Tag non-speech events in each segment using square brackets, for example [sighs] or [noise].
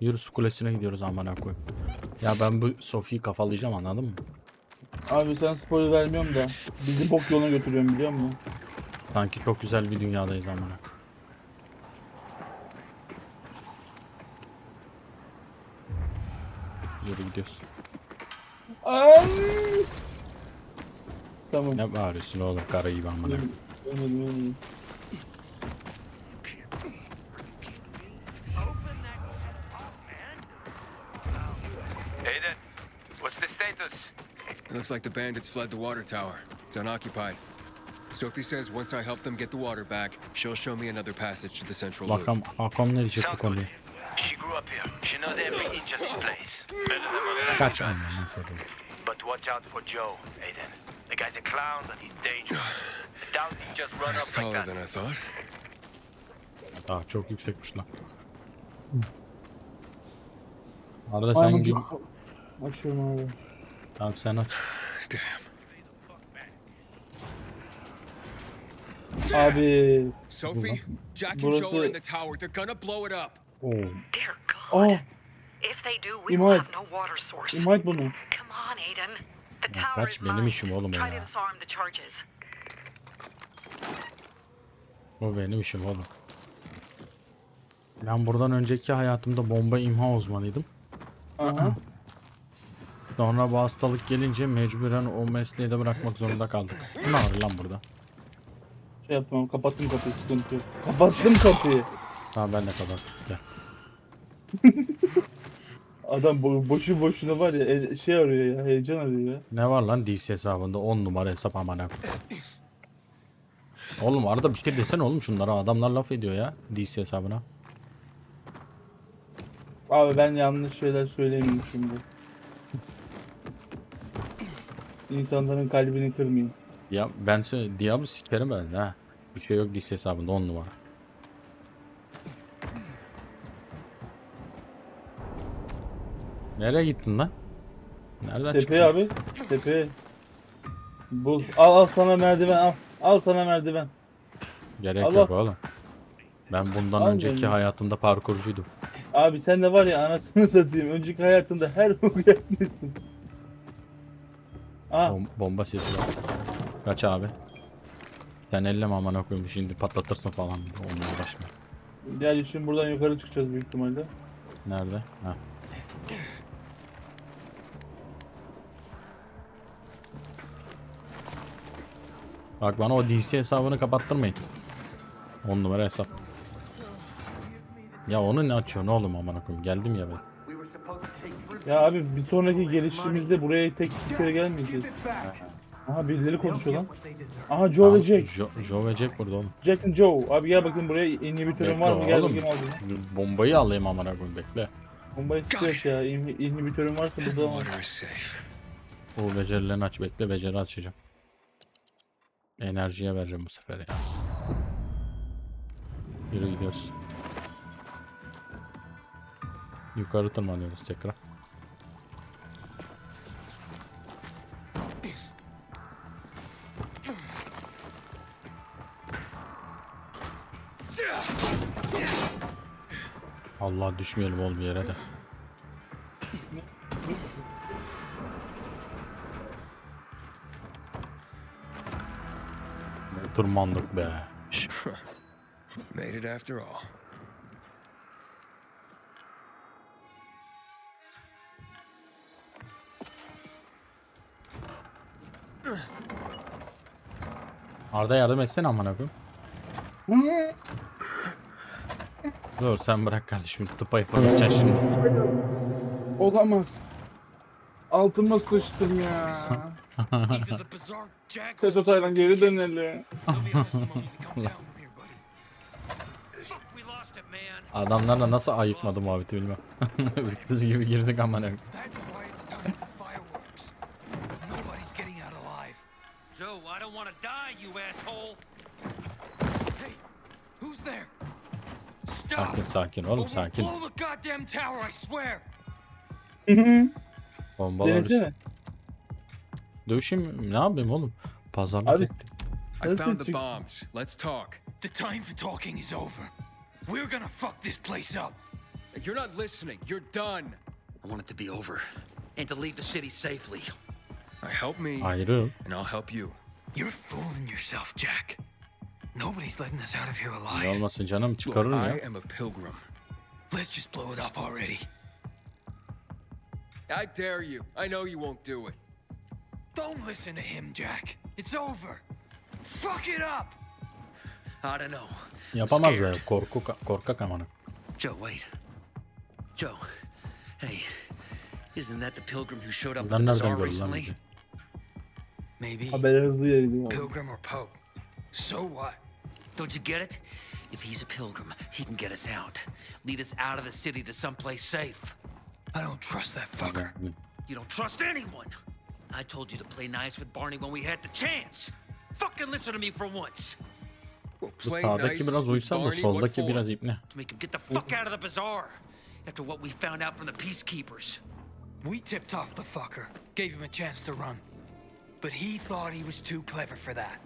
Yürü su kulesine gidiyoruz amına koyayım. Ya ben bu Sofi'yi kafalayacağım anladın mı? Abi sen spoiler vermiyorum da bizi bok yoluna götürüyorum biliyor musun? Sanki çok güzel bir dünyadayız amına. Yürü gidiyoruz. Ay! Tamam. Ne bağırıyorsun oğlum karı gibi amına. Ölmedim, ölmedim, looks like the bandits fled the water tower. It's unoccupied. Sophie says once I help them get the water back, she'll show me another passage to the central loop. Bakalım Hakan ne diyecek bu Sounds konuya. She grew up here. She knows every inch of this place. Better than most of Kaç them. amına. But watch out for Joe, Aiden. The guy's a clown and he's dangerous. Doubt he just run It's up like taller that. than I thought. Aa çok yüksekmiş lan. Arada sen Aynen gibi. çok- Açıyorum abi. Tamam sen aç. Damn. Abi. Sophie, Jack and Burası- Joe are in the tower. They're gonna blow it up. Oo. Dear Oh, God. If they do, we will have no water source. invite bunu. Come on, Aiden. The tower kaç, is benim işim oğlum Try ya. to disarm the charges. Bu benim işim oğlum. Ben buradan önceki hayatımda bomba imha uzmanıydım. Aha. Sonra bu hastalık gelince mecburen o mesleği de bırakmak zorunda kaldık. Ne var lan burada? Şey yapmam kapattım kapıyı sıkıntı yok. Kapattım kapıyı. Tamam ben de kapat. Gel. [laughs] Adam bo- boşu boşuna var ya şey arıyor ya heyecan arıyor ya. Ne var lan DC hesabında 10 numara hesap amına. Oğlum arada bir şey desene oğlum şunlara adamlar laf ediyor ya DC hesabına. Abi ben yanlış şeyler söylemiyorum şimdi. İnsanların kalbini kırmayın. Ya ben söyle Diablo sikerim ben ha. Bir şey yok DC hesabında 10 numara. Nereye gittin lan? Nereden Tepeye çıktın? abi. Tepeye. Bul. Al al sana merdiven al. Al sana merdiven. Gerek Allah- yok oğlum. Ben bundan Aynen. önceki hayatımda parkurcuydum. Abi sen de var ya anasını satayım. Önceki hayatında her [laughs] boku yapmışsın. Aa, Bom- bomba sesi var. Kaç abi. Sen elleme amına koyayım şimdi patlatırsın falan. Onunla uğraşma. gel şimdi buradan yukarı çıkacağız büyük ihtimalle. Nerede? Ha. Bak bana o DC hesabını kapattırmayın. 10 numara hesap. Ya onu ne açıyorsun oğlum amına koyayım? Geldim ya ben. Ya abi bir sonraki gelişimizde buraya tek bir kere gelmeyeceğiz. Aha birileri konuşuyor lan. Aha Joe ve Jack. Jo, Joe ve Jack burada oğlum. Jack and Joe. Abi gel bakayım buraya inhibitörün var mı? Gel oğlum. bakayım bunu. Bombayı alayım amına koyayım bekle. Bombayı sıkıyor ya. İnhi- İnhibitörün varsa burada safe. Bu becerilerini aç bekle beceri açacağım. Enerjiye vereceğim bu sefer ya. Yürü gidiyoruz. Yukarı tırmanıyoruz tekrar. Allah düşmeyelim oğlum yere de. Tırmandık be. [laughs] Made it after all. Arda yardım etsene amına koyayım. [laughs] Dur sen bırak kardeşim tıpayı fırlatacaksın şimdi. Olamaz. Altıma sıçtım ya. Or Tesosay'dan geri dönelim. Adamlarla nasıl ayıkmadı muhabbeti [laughs] bilmem. Ürküz gibi girdik out alive. Joe, I don't want to die, you. Hey, who's there? Stop! Sakin sakin oğlum sakin. I. Bombalar Denesene. Dövüşeyim mi? ne yapayım oğlum? Pazarlık Abi et. I found the bombs. Let's talk. The time for talking is over. We're gonna fuck this place up. You're not listening. You're done. I want it to be over. And to leave the city safely. help me, Ayrı. and I'll help you. You're fooling yourself, Jack. Nobody's letting us out of here Ne alive. olmasın canım Look, çıkarır I ya. am a pilgrim. Let's just blow it up already. I dare you. I know you won't do it. Don't listen to him, Jack. It's over. Fuck it up. I don't know. I'm Yapamaz be. scared. Korku, korkak amanı. Joe, wait. Joe, hey, isn't that the pilgrim who showed up at the bazaar recently? Maybe. Haber hızlı yayılıyor. Pilgrim or Pope. So what? Don't you get it? If he's a pilgrim, he can get us out. Lead us out of the city to someplace safe. I don't trust that fucker. You don't trust anyone. I told you to play nice with Barney when we had the chance. Fucking listen to me for once. Well, play sağdaki nice biraz uysal da soldaki biraz ipne. To make him get the fuck out of the bazaar. After what we found out from the peacekeepers. We tipped off the fucker, gave him a chance to run. But he thought he was too clever for that.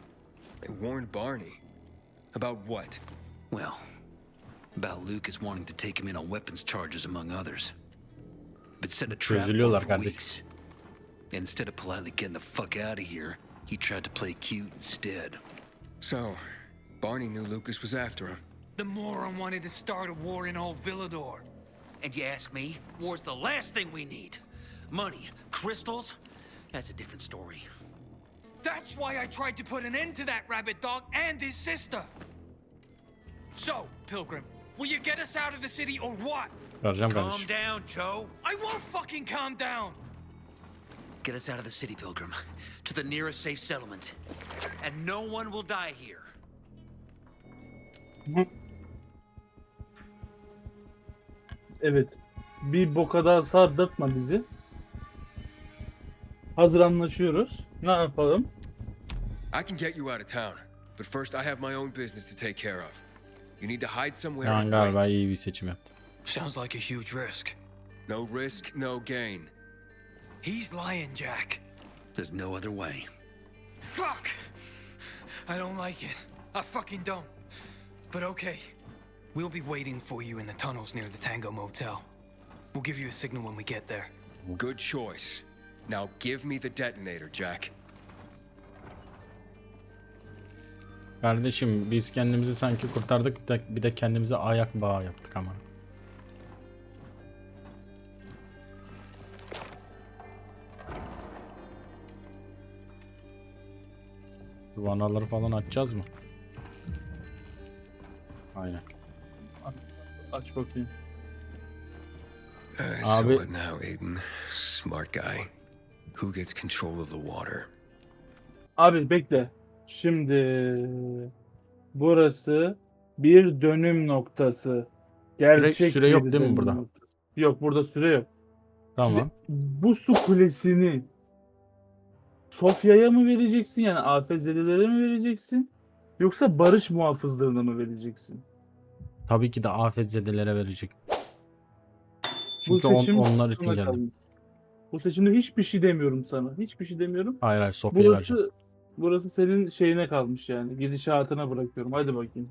They warned Barney. About what? Well, about Lucas wanting to take him in on weapons charges, among others. But set a trap for, him Çözülüyorlar for kardeşim. weeks. And instead of politely getting the fuck out of here, he tried to play cute instead. So, Barney knew Lucas was after him. The moron wanted to start a war in old Villador. And you ask me, war's the last thing we need. Money, crystals, that's a different story. That's why I tried to put an end to that rabbit dog and his sister. So, Pilgrim, will you get us out of the city or what? Vereceğim Calm kardeşim. down, Joe. I won't fucking calm down. Get us out of the city, Pilgrim, to the nearest safe settlement. And no one will die here. Evet. Bir boka daha sardırtma bizi. Hazır anlaşıyoruz. Ne yapalım? I can get you out of town, but first I have my own business to take care of. You need to hide somewhere Yani and galiba wait. iyi bir seçim yaptım. Sounds like a huge risk. No risk, no gain. He's lying, Jack. There's no other way. Fuck! I don't like it. I fucking don't. But okay. We'll be waiting for you in the tunnels near the Tango Motel. We'll give you a signal when we get there. Good choice. Now give me the detonator, Jack. Kardeşim biz kendimizi sanki kurtardık bir de, bir de kendimize ayak bağı yaptık ama. Vanaları falan açacağız mı? Aynen. Aç bakayım. Uh, so Abi- what now, Aiden? Smart guy. Who gets control of the water? Abi bekle. Şimdi burası bir dönüm noktası. Gerçek süre yok bir değil mi burada? noktası. Yok burada süre yok. Tamam. Şimdi bu su kulesini Sofya'ya mı vereceksin yani AFZ'lilere mi vereceksin? Yoksa barış muhafızlarına mı vereceksin? Tabii ki de afetzedelere verecek. Bu Çünkü on- seçim onlar için geldim. Bu seçimde hiçbir şey demiyorum sana. Hiçbir şey demiyorum. Hayır hayır Sofya'ya vereceğim. Burası burası senin şeyine kalmış yani. Gidişatına bırakıyorum. Hadi bakayım.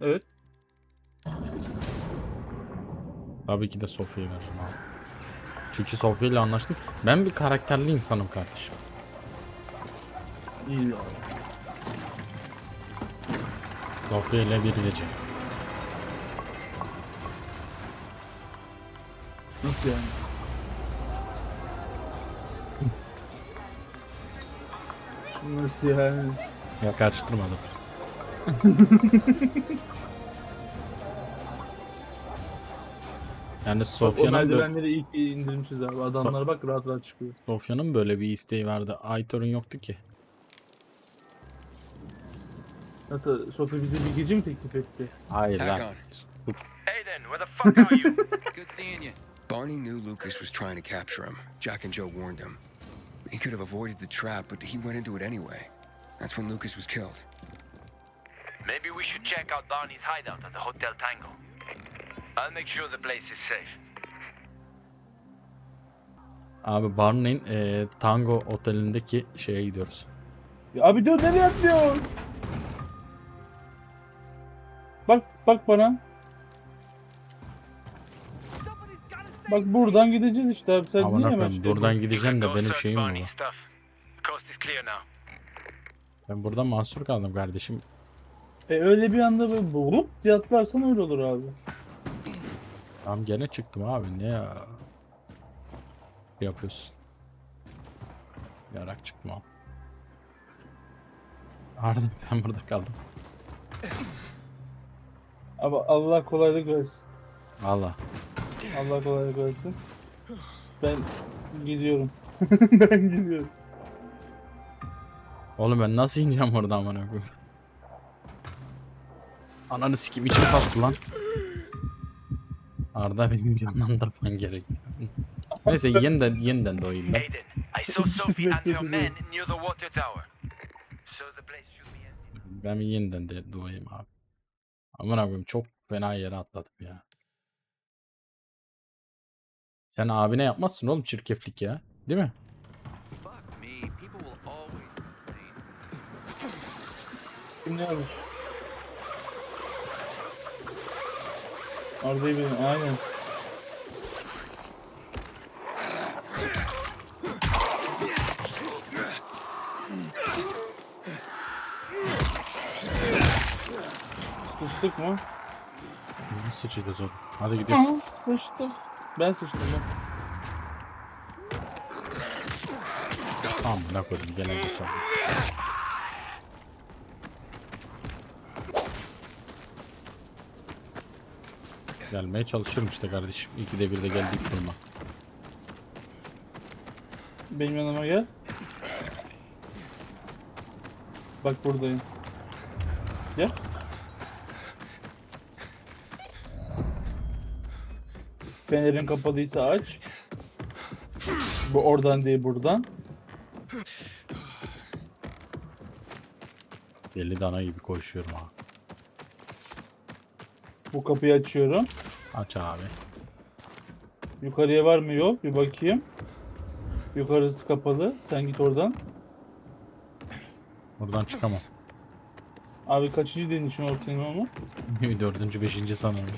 Evet. Tabii ki de Sofya'ya vereceğim abi. Çünkü Sofya ile anlaştık. Ben bir karakterli insanım kardeşim. iyi. Sofya ile bir gece. Nasıl yani? Nasıl yani? Ya karıştırmadım. [laughs] yani Bak, o Sofya'nın merdivenleri ki indirmişiz abi. Adamlar bak rahat rahat çıkıyor. Sofya'nın böyle bir isteği vardı. Aytor'un yoktu ki. Nasıl? Sofi bize bir gece mi teklif etti? Hayır Hack lan. on. Aiden, where the fuck are you? [laughs] Good seeing you. Barney knew Lucas was trying to capture him. Jack and Joe warned him. He could have avoided the trap, but he went into it anyway. That's when Lucas was killed. Maybe we should check out Barney's hideout at the Hotel Tango. I'll make sure the place is safe. Abi Barney'in eee, Tango otelindeki şeye gidiyoruz. Ya abi dur nereye atlıyor? Bak bak bana. Bak buradan gideceğiz işte abi. Sen niye hemen şey buradan yapıyorsun? gideceğim de benim şeyim var? Ben burada mahsur kaldım kardeşim. E öyle bir anda böyle vurup diye atlarsan öyle olur abi. Tamam gene çıktım abi ne ya? yapıyorsun? Yarak çıktım abi. Arda ben burada kaldım. Abi Allah kolaylık versin. Valla. Allah kolaylık versin. Ben gidiyorum. [laughs] ben gidiyorum. Oğlum ben nasıl ineceğim oradan amına koyayım? Ananı sikim içim kalktı lan. Arda benim canlandırman gerek. Neyse yeniden yeniden doğayım ben. Aiden, I saw Sophie and her men near the water tower. So the place should be empty. Ben yeniden de doğayım abi. Amına koyayım çok fena yere atladım ya. Sen abine yapmazsın oğlum çirkeflik ya. Değil mi? Kim ne yazmış? Arda'yı benim aynen. Sıçtık mı? Nasıl sıçacağız oğlum? Hadi gidiyoruz. Sıçtık. Ben sıçtım ben. Ne koydum gene geçelim. Gelmeye çalışıyorum işte kardeşim. İkide bir de geldik durma. Benim yanıma gel. Bak buradayım. Gel. Fenerin kapalıysa aç. Bu oradan değil buradan. Deli dana gibi koşuyorum ha. Bu kapıyı açıyorum. Aç abi. Yukarıya var mı yok bir bakayım. Yukarısı kapalı. Sen git oradan. Buradan çıkamam. Abi kaçıncı denişin o senin ama? [laughs] Dördüncü, beşinci sanırım.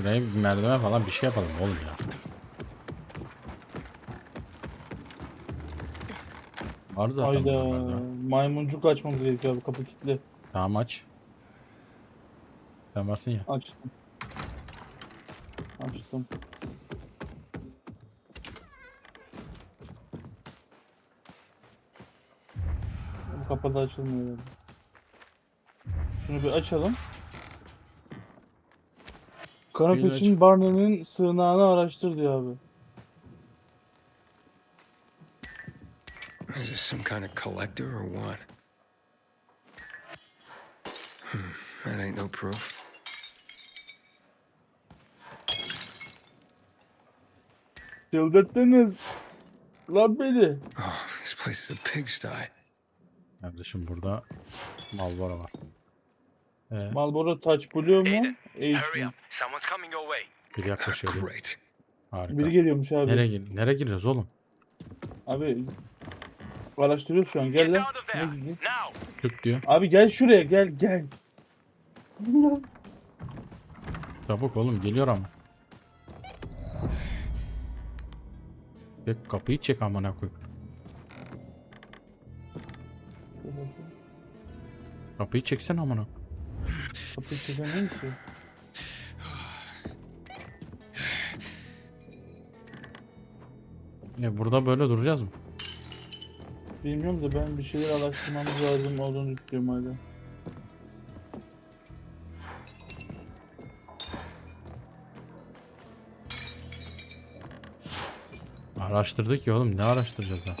Buraya bir merdiven falan bir şey yapalım oğlum ya. Var zaten Hayda. burada merdiven. Maymuncuk açmamız gerekiyor abi kapı kilitli. Tamam aç. Sen varsın ya. Açtım. Açtım. Bu kapı da açılmıyor. Şunu bir açalım. Kanat için Barney'nin sığınağını araştır diyor abi. Is this some kind of collector or what? Hmm, that ain't no proof. Çıldırttınız. Lan beni. Oh, this place is a pigsty. Kardeşim burada Malbora var. Ee, Marlboro Touch Blue mu? Aiden, H hurry mi? up. Someone's coming your way. bir yaklaşıyor. Great. Harika. Biri geliyormuş abi. Nereye, gir- nereye giriyoruz oğlum? Abi araştırıyoruz şu an. Get Gel lan. out of there. Ne gidiyor? Now. Diyor. Abi gel şuraya gel gel. Çabuk oğlum geliyor ama. Bir kapıyı çek amına koy. Kapıyı çeksen amına. Kapıyı ki. Ne burada böyle duracağız mı? Bilmiyorum da ben bir şeyler araştırmamız lazım olduğunu düşünüyorum hala. Araştırdık ya oğlum ne araştıracağız daha?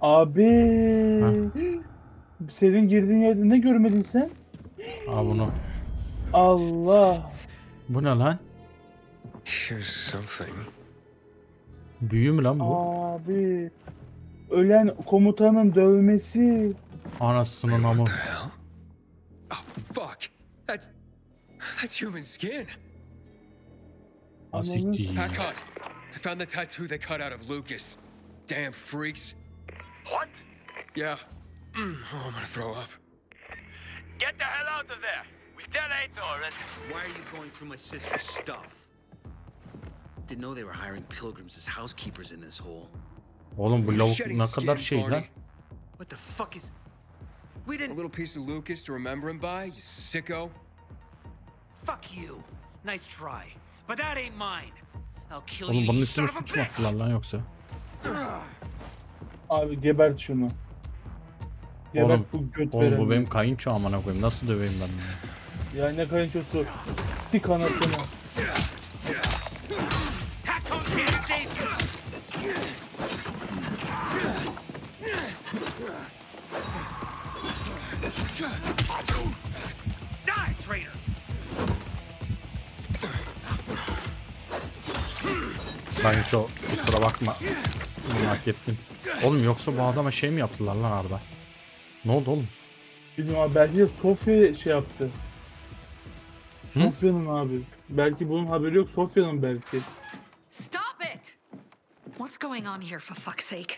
Abi. Senin girdiğin yerde ne görmedin sen? Aa bunu. Allah. Bu ne lan? Here's something. Büyü mü lan bu? Abi. Ölen komutanın dövmesi. Anasının amı. What the hell? Oh, fuck. That's that's human skin. Asikti. Packard, I found the tattoo they cut out of Lucas. Damn freaks. What? Yeah. Mm, oh, I'm gonna throw up. Get the hell out of there. We Aiden Alright. Why are you going through my sister's stuff? Didn't know they were hiring pilgrims as housekeepers in this hole. Oğlum bu lavuk ne kadar şey lan. What the fuck is... We A didn't... little piece of Lucas to remember him by, you sicko. Fuck you. Nice try. But that ain't mine. I'll kill Oğlum you, bunun üstüne a suç mu attılar lan yoksa? Abi gebert şunu. Gebert Oğlum, bu göt Oğlum veren. bu benim kayınço amına koyayım. Nasıl döveyim ben bunu? Ya ne kayınçosu. Tik anasını. Kayınço kusura bakma. Bunu hak ettin. Oğlum yoksa bu adama şey mi yaptılar lan Arda? Ne oldu oğlum? Bilmiyorum abi belki de Sofya şey yaptı. Sofya'nın abi. Belki bunun haberi yok Sofya'nın belki. Stop it! What's going on here, for fuck's sake?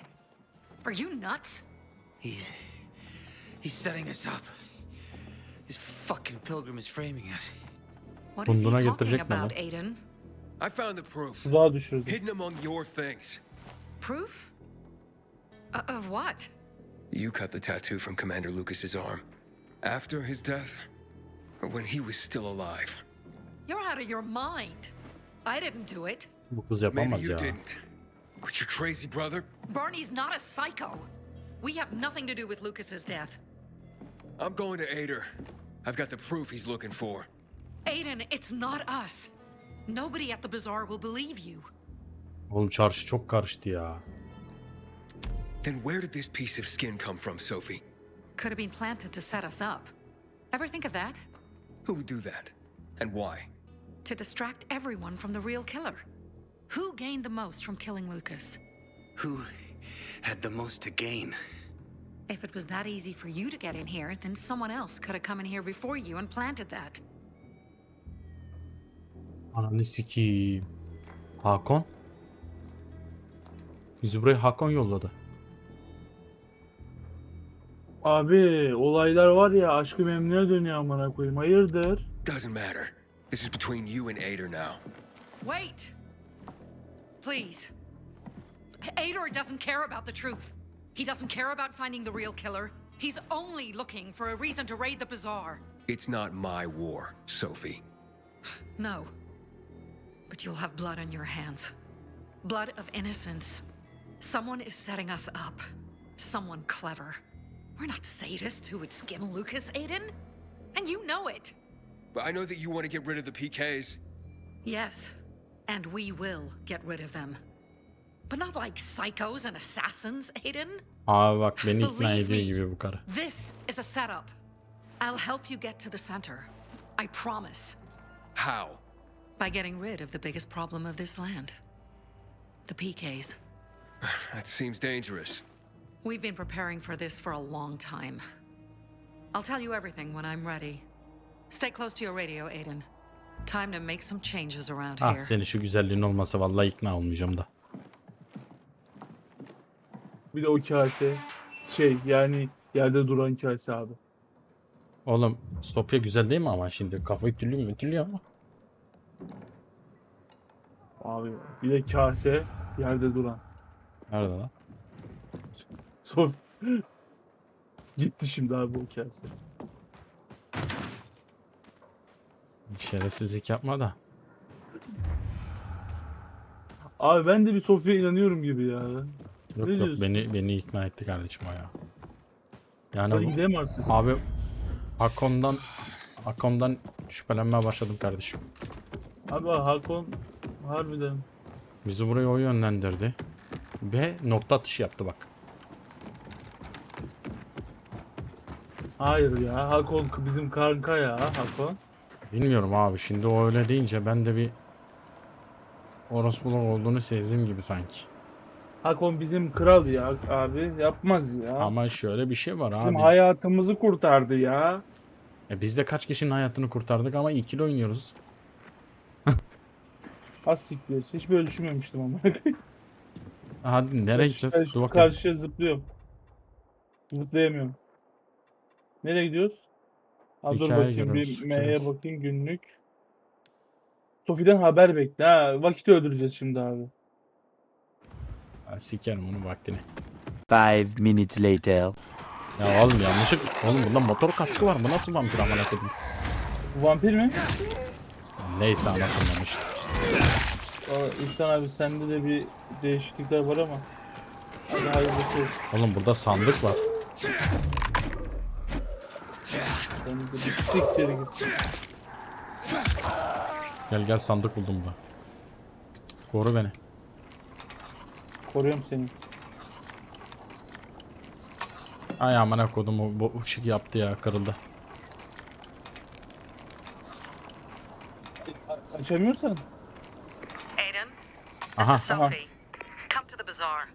Are you nuts? He's... He's setting us up. This fucking pilgrim is framing us. What is he Bunduna talking getirecek mi about, lan? Aiden? I found the proof, Tuzağa düşürdü. hidden among your things. Proof? Uh, of what? You cut the tattoo from Commander Lucas's arm. After his death, or when he was still alive. You're out of your mind. I didn't do it. Bu kız Maybe yapamaz you didn't. But your crazy brother? Barney's not a psycho. We have nothing to do with Lucas's death. I'm going to Ader. I've got the proof he's looking for. Aiden, it's not us. Nobody at the bazaar will believe you. Oğlum çarşı çok karıştı ya. Then where did this piece of skin come from, Sophie? Could have been planted to set us up. Ever think of that? Who would do that? And why? To distract everyone from the real killer. Who gained the most from killing Lucas? Who had the most to gain? If it was that easy for you to get in here, then someone else could have come in here before you and planted that. Ananı sikeyim. Hakon? Bizi buraya Hakon yolladı. Abi olaylar var ya aşkı memnuniyet dönüyor amına koyayım. Hayırdır? Doesn't matter. This is between you and Ader now. Wait! Please. Ador doesn't care about the truth. He doesn't care about finding the real killer. He's only looking for a reason to raid the bazaar. It's not my war, Sophie. [sighs] No. But you'll have blood on your hands. Blood of innocence. Someone is setting us up. Someone clever. We're not sadists who would skim Lucas, Aiden. And you know it. But I know that you want to get rid of the PKs. Yes. And we will get rid of them. But not like psychos and assassins, Aiden. Abi bak beni ikna Believe ediyor me. gibi bu karı. This is a setup. I'll help you get to the center. I promise. How? By getting rid of the biggest problem of this land the PKs. [sighs] That seems dangerous. We've been preparing for this for a long time. I'll tell you everything when I'm ready. Stay close to your radio, Aiden. Time to make some changes around Ah here. senin şu güzelliğin olmasa vallahi ikna olmayacağım da. Bir de o kase. Şey yani yerde duran kase abi. Oğlum Sofya güzel değil mi ama şimdi kafayı tülüyor mu? Tülüyor ama. Abi bir de kase yerde duran. Nerede lan? Sof Gitti şimdi abi o kase. Şerefsizlik yapma da. Abi ben de bir Sofya'ya inanıyorum gibi ya. Yok Ne yok diyorsun? beni beni ikna etti kardeşim o ya. Yani Hadi bu- gidelim artık. abi Hakon'dan Hakon'dan şüphelenmeye başladım kardeşim. Abi Hakon harbiden. Bizi buraya o yönlendirdi. Ve nokta atışı yaptı bak. Hayır ya Hakon bizim kanka ya Hakon. Bilmiyorum abi şimdi o öyle deyince ben de bir orospuluk olduğunu sezdim gibi sanki. Hakon bizim kral ya abi yapmaz ya. Ama şöyle bir şey var bizim abi. hayatımızı kurtardı ya. E biz de kaç kişinin hayatını kurtardık ama ikili oynuyoruz. [laughs] Az siktir. Hiç böyle düşünmemiştim ama. Hadi nereye gideceğiz? Karşı- karşıya zıplıyorum. Zıplayamıyorum. Nereye gidiyoruz? Abi dur Hikaye bakayım görüyoruz, bir M'ye görüyoruz. bakayım günlük. Sofi'den haber bekle. Ha vakit öldüreceğiz şimdi abi. Ha, sikerim onun vaktini. Five minutes later. Ya oğlum yanlışlık. Oğlum bunda motor kaskı var. Bu nasıl vampir amına koyayım? Bu vampir mi? Neyse anlatılmamış. Valla İhsan abi sende de bir değişiklikler var ama. Hadi hayırlısı olsun. Oğlum burada sandık var. Sen de siktir git. Gel gel sandık buldum burada. Koru beni. Koruyorum seni. Ay amına kodum o bu ışık yaptı ya kırıldı. Açamıyorsan. Aiden, Aha. Sophie, come to the bazaar.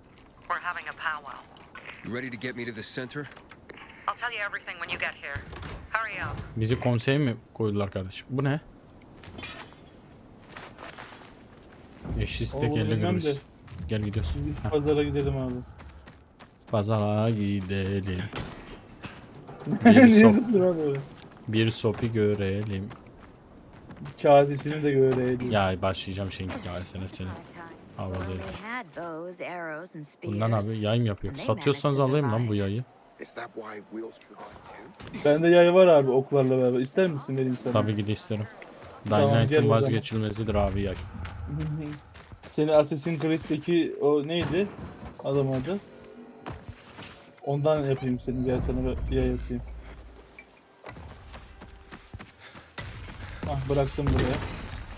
We're having a powwow. You ready to get me to the center? I'll tell you everything when you get here. Bizi konseye mi koydular kardeşim? Bu ne? Eşsiz Oo, tek elle bilmem görürüz. Gel gidiyoruz. Heh. pazara gidelim abi. Pazara gidelim. [laughs] Bir, sop, bir sopi görelim. Kazesini de görelim. Ya başlayacağım şimdi hikayesine senin. Well, herif. Bundan abi yayım yapıyor. Satıyorsanız alayım lan bu yayı. Bende yay var abi oklarla beraber. İster misin vereyim sana? Tabii ki de isterim. Tamam, gel o Dynamite'ın zaman. vazgeçilmezidir abi yay. Seni Assassin's Creed'deki o neydi? Adam adı. Ondan yapayım seni. Gel sana bir yay yapayım. Ah bıraktım buraya.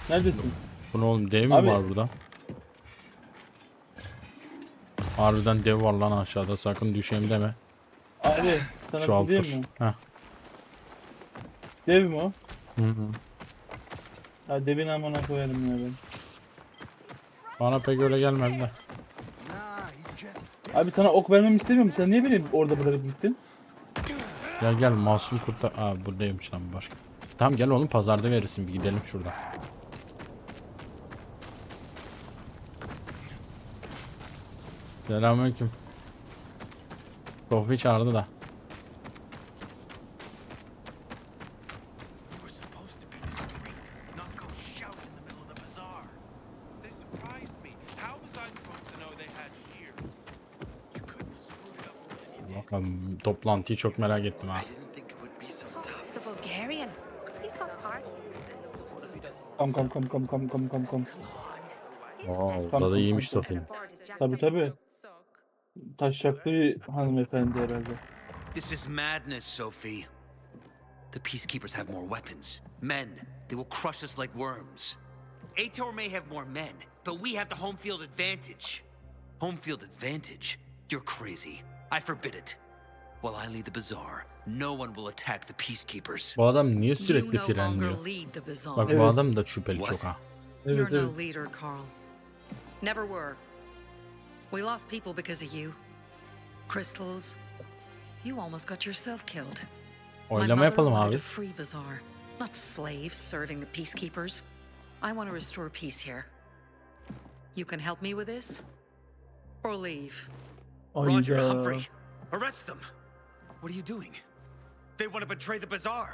Neredesin? Bu ne oğlum dev mi Abi- var burada? Harbiden dev var lan aşağıda sakın düşeyim deme. Abi sana Şu bir alt diyeyim mi? Heh. Dev mi o? Hı hı. Ha devin amına koyarım ya ben. Bana pek öyle gelmedi de. Abi sana ok vermemi istemiyorum. Sen niye beni orada bırakıp gittin? Gel gel masum kurtar. Aa buradaymış lan bu başka. Tamam gel oğlum pazarda verirsin bir gidelim şuradan. Selamünaleyküm. Sofi çağırdı da. We're supposed to be discreet, not go shout in the middle of the bazaar. They surprised me. How was I supposed to know they had shear? You couldn't have screwed it up more than you did. Bakalım toplantıyı çok merak ettim ha. Parts. Kam kam kam kam kam kam kam kam. Oo, tadı iyiymiş Sofi'nin. Tabi tabi. Taşşaklı bir hanımefendi herhalde. This is madness, Sophie. The peacekeepers have more weapons. Men. They will crush us like worms. Ator may have more men, but we have the home field advantage. Home field advantage? You're crazy. I forbid it. While I lead the bazaar, no one will attack the peacekeepers. Bu adam niye sürekli frenliyor? Bak Evet. bu adam da şüpheli What? çok ha. Evet You're evet. no leader, Carl. Never were. We lost people because of you. Crystals. You almost got yourself killed. My Oylama mother yapalım wanted abi. a free bazaar, not slaves serving the peacekeepers. I want to restore peace here. You can help me with this, or leave. Roger Humphrey, arrest them. What are you doing? They want to betray the bazaar.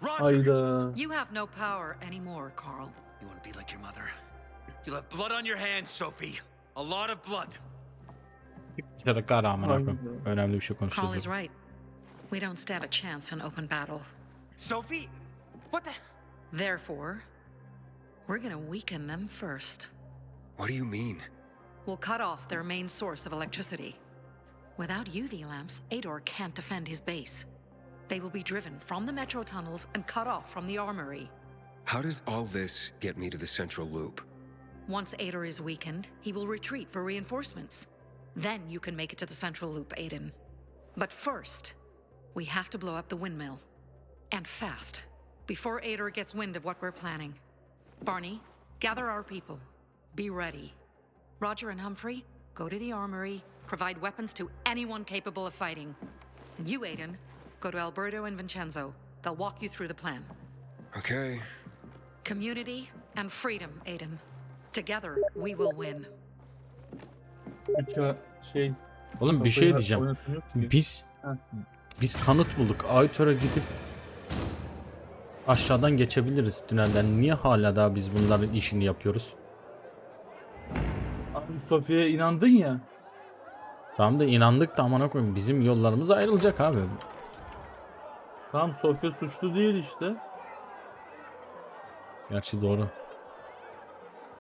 Roger! Ayda. You have no power anymore, Carl. You want to be like your mother? You'll have blood on your hands, Sophie. A lot of blood. Şarkı ara amına Aynen. koyayım. Önemli bir şey Carl is konuşuyoruz. right. We don't stand a chance in open battle. Sophie? What the? Therefore, we're gonna weaken them first. What do you mean? We'll cut off their main source of electricity. Without UV lamps, Ador can't defend his base. They will be driven from the metro tunnels and cut off from the armory. How does all this get me to the central loop? Once Ador is weakened, he will retreat for reinforcements. Then you can make it to the central loop, Aiden. But first, we have to blow up the windmill. And fast, before Ador gets wind of what we're planning. Barney, gather our people. Be ready. Roger and Humphrey, go to the armory, provide weapons to anyone capable of fighting. And you, Aiden, go to Alberto and Vincenzo. They'll walk you through the plan. Okay. Community and freedom, Aiden. Together, we will win. Aka- Şey. Oğlum bir şey diyeceğim. Biz Ha. biz kanıt bulduk. Aytör'e gidip aşağıdan geçebiliriz tünelden. Niye hala daha biz bunların işini yapıyoruz? Abi Sofya'ya inandın ya. Tamam da inandık da amına koyayım. Bizim yollarımız ayrılacak abi. Tamam Sofya suçlu değil işte. Gerçi doğru.